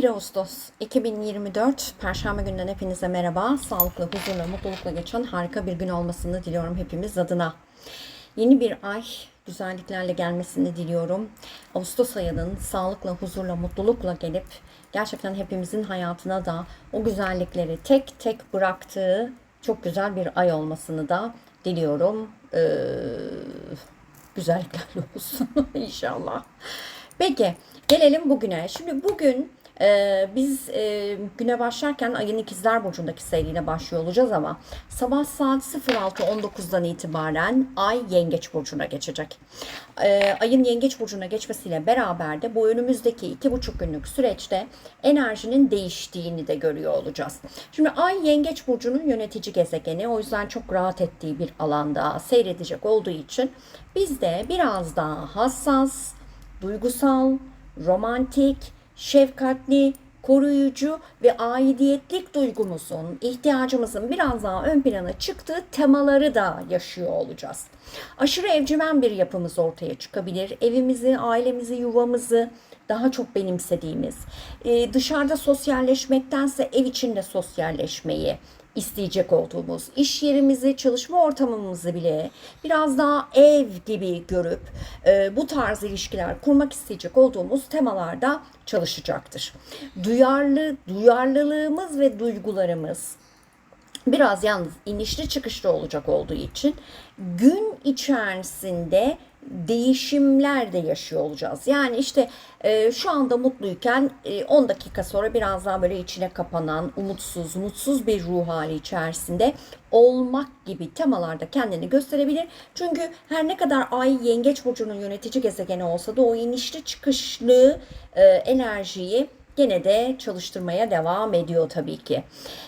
1 Ağustos 2024 Perşembe günden hepinize merhaba. Sağlıklı, huzurla, mutlulukla geçen harika bir gün olmasını diliyorum hepimiz adına. Yeni bir ay güzelliklerle gelmesini diliyorum. Ağustos ayının sağlıkla, huzurla, mutlulukla gelip gerçekten hepimizin hayatına da o güzellikleri tek tek bıraktığı çok güzel bir ay olmasını da diliyorum. Ee, güzelliklerle olsun inşallah. Peki gelelim bugüne. Şimdi bugün e, biz e, güne başlarken ayın ikizler burcundaki seyriyle başlıyor olacağız ama sabah saat 06.19'dan itibaren ay yengeç burcuna geçecek. E, ayın yengeç burcuna geçmesiyle beraber de bu önümüzdeki iki buçuk günlük süreçte enerjinin değiştiğini de görüyor olacağız. Şimdi ay yengeç burcunun yönetici gezegeni o yüzden çok rahat ettiği bir alanda seyredecek olduğu için biz de biraz daha hassas, duygusal, romantik, şefkatli, koruyucu ve aidiyetlik duygumuzun, ihtiyacımızın biraz daha ön plana çıktığı temaları da yaşıyor olacağız. Aşırı evcimen bir yapımız ortaya çıkabilir. Evimizi, ailemizi, yuvamızı daha çok benimsediğimiz, e, dışarıda sosyalleşmektense ev içinde sosyalleşmeyi, isteyecek olduğumuz iş yerimizi, çalışma ortamımızı bile biraz daha ev gibi görüp e, bu tarz ilişkiler kurmak isteyecek olduğumuz temalarda çalışacaktır. Duyarlı, duyarlılığımız ve duygularımız biraz yalnız inişli çıkışlı olacak olduğu için gün içerisinde değişimler de yaşıyor olacağız. Yani işte e, şu anda mutluyken e, 10 dakika sonra biraz daha böyle içine kapanan, umutsuz, mutsuz bir ruh hali içerisinde olmak gibi temalarda kendini gösterebilir. Çünkü her ne kadar ay yengeç burcunun yönetici gezegeni olsa da o inişli çıkışlı e, enerjiyi gene de çalıştırmaya devam ediyor tabii ki.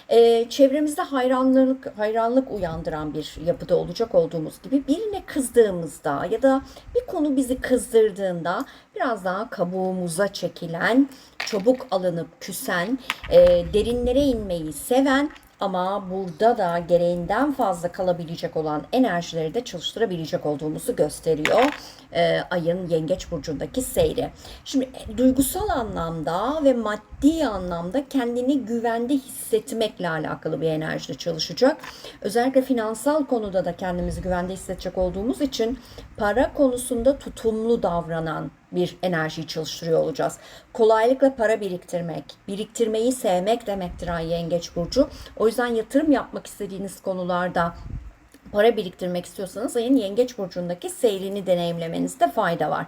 Ee, çevremizde hayranlık hayranlık uyandıran bir yapıda olacak olduğumuz gibi birine kızdığımızda ya da bir konu bizi kızdırdığında biraz daha kabuğumuza çekilen, çabuk alınıp küsen, e, derinlere inmeyi seven ama burada da gereğinden fazla kalabilecek olan enerjileri de çalıştırabilecek olduğumuzu gösteriyor e, ayın yengeç burcundaki seyri. Şimdi e, duygusal anlamda ve maddi anlamda kendini güvende hissetmekle alakalı bir enerjide çalışacak. Özellikle finansal konuda da kendimizi güvende hissedecek olduğumuz için para konusunda tutumlu davranan bir enerjiyi çalıştırıyor olacağız. Kolaylıkla para biriktirmek, biriktirmeyi sevmek demektir ay yengeç burcu. O yüzden yatırım yapmak istediğiniz konularda para biriktirmek istiyorsanız ayın yengeç burcundaki seyrini deneyimlemenizde fayda var.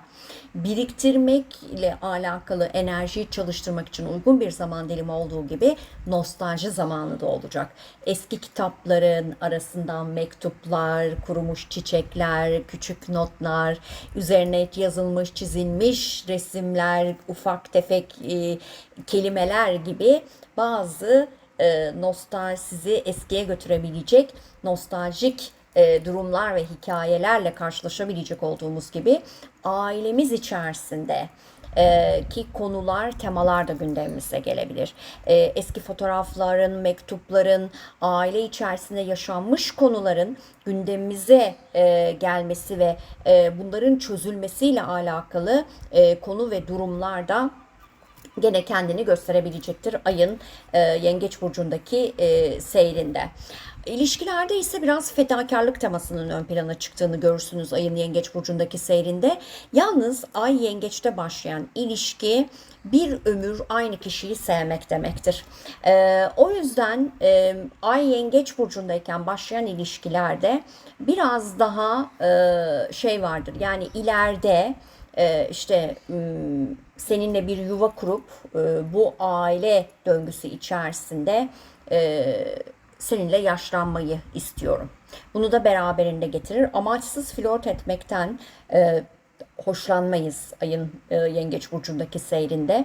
Biriktirmekle alakalı enerjiyi çalıştırmak için uygun bir zaman dilimi olduğu gibi nostalji zamanı da olacak. Eski kitapların arasından mektuplar, kurumuş çiçekler, küçük notlar, üzerine yazılmış, çizilmiş resimler, ufak tefek e, kelimeler gibi bazı e, nostal sizi eskiye götürebilecek nostaljik e, durumlar ve hikayelerle karşılaşabilecek olduğumuz gibi ailemiz içerisinde e, ki konular, temalar da gündemimize gelebilir. E, eski fotoğrafların, mektupların, aile içerisinde yaşanmış konuların gündemimize e, gelmesi ve e, bunların çözülmesiyle alakalı e, konu ve durumlarda gene kendini gösterebilecektir ayın e, yengeç burcundaki e, seyrinde. İlişkilerde ise biraz fedakarlık temasının ön plana çıktığını görürsünüz ayın yengeç burcundaki seyrinde. Yalnız ay yengeçte başlayan ilişki bir ömür aynı kişiyi sevmek demektir. Ee, o yüzden e, ay yengeç burcundayken başlayan ilişkilerde biraz daha e, şey vardır. Yani ileride e, işte seninle bir yuva kurup e, bu aile döngüsü içerisinde e, seninle yaşlanmayı istiyorum. Bunu da beraberinde getirir. Amaçsız flört etmekten e, hoşlanmayız ayın e, yengeç burcundaki seyrinde.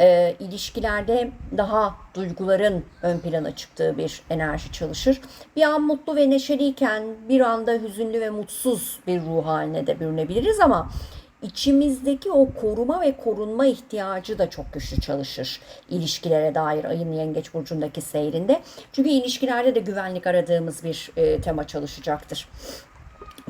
E, ilişkilerde daha duyguların ön plana çıktığı bir enerji çalışır. Bir an mutlu ve neşeliyken bir anda hüzünlü ve mutsuz bir ruh haline de bürünebiliriz ama içimizdeki o koruma ve korunma ihtiyacı da çok güçlü çalışır ilişkilere dair ayın yengeç burcundaki seyrinde. Çünkü ilişkilerde de güvenlik aradığımız bir e, tema çalışacaktır.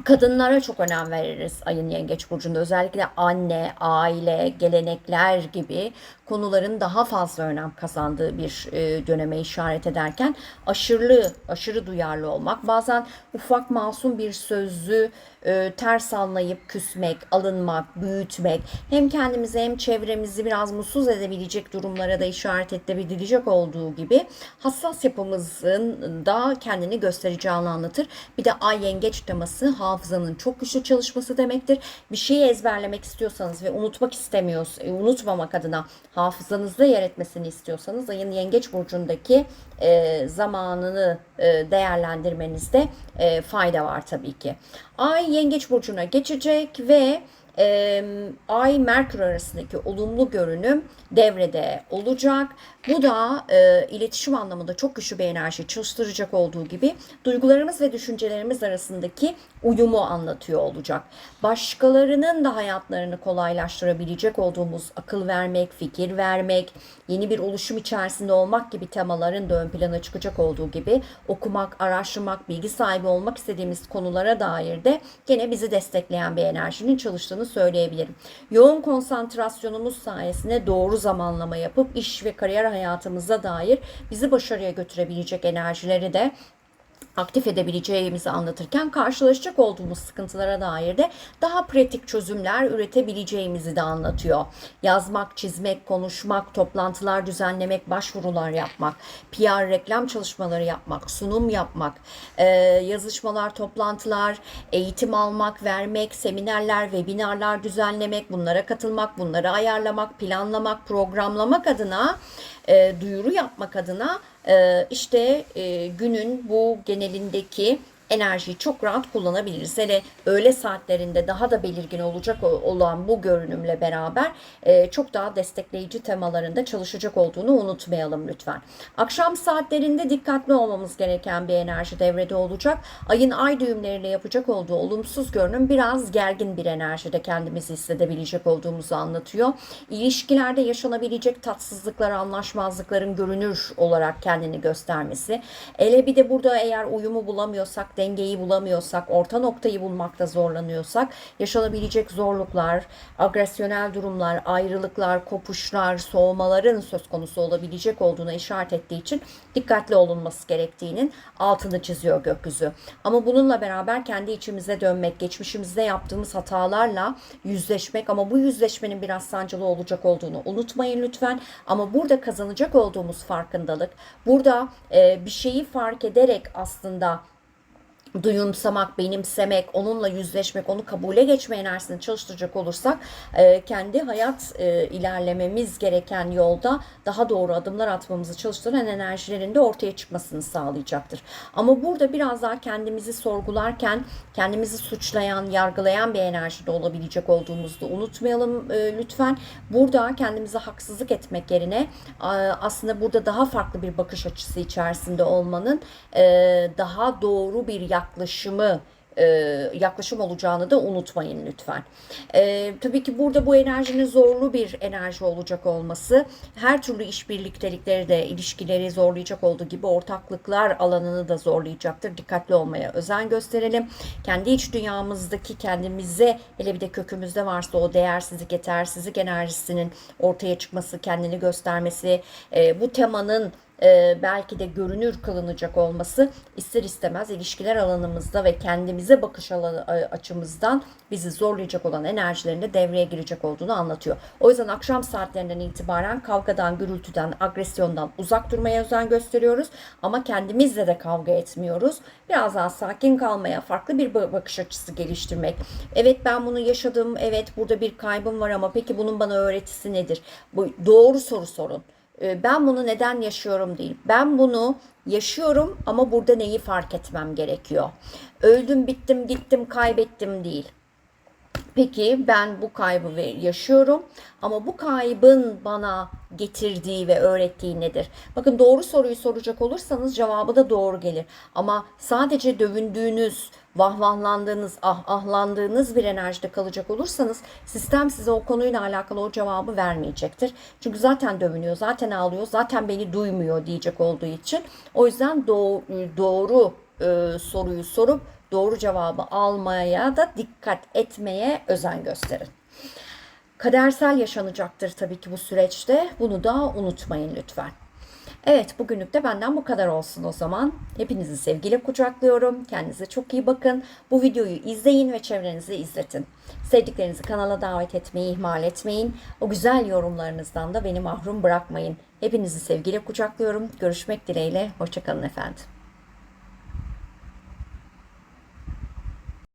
Kadınlara çok önem veririz ayın yengeç burcunda. Özellikle anne, aile, gelenekler gibi konuların daha fazla önem kazandığı bir e, döneme işaret ederken aşırı aşırı duyarlı olmak, bazen ufak masum bir sözü e, ters anlayıp küsmek, alınmak, büyütmek hem kendimizi hem çevremizi biraz mutsuz edebilecek durumlara da işaret edebilecek olduğu gibi hassas yapımızın da kendini göstereceğini anlatır. Bir de ay yengeç teması hafızanın çok güçlü çalışması demektir. Bir şeyi ezberlemek istiyorsanız ve unutmak istemiyorsanız, e, unutmamak adına hafızanızda yer etmesini istiyorsanız ayın yengeç burcundaki e, zamanını e, değerlendirmenizde e, fayda var tabii ki. Ay yengeç burcuna geçecek ve e, Ay Merkür arasındaki olumlu görünüm devrede olacak. Bu da e, iletişim anlamında çok güçlü bir enerji çalıştıracak olduğu gibi duygularımız ve düşüncelerimiz arasındaki uyumu anlatıyor olacak. Başkalarının da hayatlarını kolaylaştırabilecek olduğumuz akıl vermek, fikir vermek, yeni bir oluşum içerisinde olmak gibi temaların da ön plana çıkacak olduğu gibi okumak, araştırmak, bilgi sahibi olmak istediğimiz konulara dair de gene bizi destekleyen bir enerjinin çalıştığını söyleyebilirim. Yoğun konsantrasyonumuz sayesinde doğru zamanlama yapıp iş ve kariyer hayatımıza dair bizi başarıya götürebilecek enerjileri de aktif edebileceğimizi anlatırken karşılaşacak olduğumuz sıkıntılara dair de daha pratik çözümler üretebileceğimizi de anlatıyor. Yazmak, çizmek, konuşmak, toplantılar düzenlemek, başvurular yapmak, PR reklam çalışmaları yapmak, sunum yapmak, e, yazışmalar, toplantılar, eğitim almak, vermek, seminerler, webinarlar düzenlemek, bunlara katılmak, bunları ayarlamak, planlamak, programlamak adına e, duyuru yapmak adına işte e, günün bu genelindeki enerjiyi çok rahat kullanabiliriz. Hele öğle saatlerinde daha da belirgin olacak olan bu görünümle beraber e, çok daha destekleyici temalarında çalışacak olduğunu unutmayalım lütfen. Akşam saatlerinde dikkatli olmamız gereken bir enerji devrede olacak. Ayın ay düğümleriyle yapacak olduğu olumsuz görünüm biraz gergin bir enerjide kendimizi hissedebilecek olduğumuzu anlatıyor. İlişkilerde yaşanabilecek tatsızlıklar, anlaşmazlıkların görünür olarak kendini göstermesi. Ele bir de burada eğer uyumu bulamıyorsak dengeyi bulamıyorsak, orta noktayı bulmakta zorlanıyorsak yaşanabilecek zorluklar, agresyonel durumlar, ayrılıklar, kopuşlar, soğumaların söz konusu olabilecek olduğuna işaret ettiği için dikkatli olunması gerektiğinin altını çiziyor gökyüzü. Ama bununla beraber kendi içimize dönmek, geçmişimizde yaptığımız hatalarla yüzleşmek ama bu yüzleşmenin biraz sancılı olacak olduğunu unutmayın lütfen. Ama burada kazanacak olduğumuz farkındalık, burada e, bir şeyi fark ederek aslında duyumsamak, benimsemek, onunla yüzleşmek, onu kabule geçme enerjisini çalıştıracak olursak e, kendi hayat e, ilerlememiz gereken yolda daha doğru adımlar atmamızı çalıştıran enerjilerin de ortaya çıkmasını sağlayacaktır. Ama burada biraz daha kendimizi sorgularken kendimizi suçlayan, yargılayan bir enerjide olabilecek olduğumuzu unutmayalım e, lütfen. Burada kendimize haksızlık etmek yerine aslında burada daha farklı bir bakış açısı içerisinde olmanın daha doğru bir yaklaşım yaklaşımı e, yaklaşım olacağını da unutmayın lütfen. E, tabii ki burada bu enerjinin zorlu bir enerji olacak olması her türlü işbirliktelikleri de ilişkileri zorlayacak olduğu gibi ortaklıklar alanını da zorlayacaktır. Dikkatli olmaya özen gösterelim. Kendi iç dünyamızdaki kendimize hele bir de kökümüzde varsa o değersizlik, yetersizlik enerjisinin ortaya çıkması, kendini göstermesi, e, bu temanın e, belki de görünür kılınacak olması ister istemez ilişkiler alanımızda ve kendimize bakış alanı, açımızdan bizi zorlayacak olan enerjilerinde devreye girecek olduğunu anlatıyor. O yüzden akşam saatlerinden itibaren kavgadan, gürültüden, agresyondan uzak durmaya özen gösteriyoruz. Ama kendimizle de kavga etmiyoruz. Biraz daha sakin kalmaya, farklı bir bakış açısı geliştirmek. Evet ben bunu yaşadım, evet burada bir kaybım var ama peki bunun bana öğretisi nedir? Bu doğru soru sorun. Ee, ben bunu neden yaşıyorum değil. Ben bunu yaşıyorum ama burada neyi fark etmem gerekiyor. Öldüm, bittim, gittim, kaybettim değil. Peki ben bu kaybı yaşıyorum ama bu kaybın bana getirdiği ve öğrettiği nedir? Bakın doğru soruyu soracak olursanız cevabı da doğru gelir. Ama sadece dövündüğünüz, vahvahlandığınız, ah ahlandığınız bir enerjide kalacak olursanız sistem size o konuyla alakalı o cevabı vermeyecektir. Çünkü zaten dövünüyor, zaten ağlıyor, zaten beni duymuyor diyecek olduğu için. O yüzden doğru, doğru e, soruyu sorup doğru cevabı almaya da dikkat etmeye özen gösterin. Kadersel yaşanacaktır tabii ki bu süreçte. Bunu da unutmayın lütfen. Evet bugünlük de benden bu kadar olsun o zaman. Hepinizi sevgiyle kucaklıyorum. Kendinize çok iyi bakın. Bu videoyu izleyin ve çevrenize izletin. Sevdiklerinizi kanala davet etmeyi ihmal etmeyin. O güzel yorumlarınızdan da beni mahrum bırakmayın. Hepinizi sevgiyle kucaklıyorum. Görüşmek dileğiyle. Hoşçakalın efendim.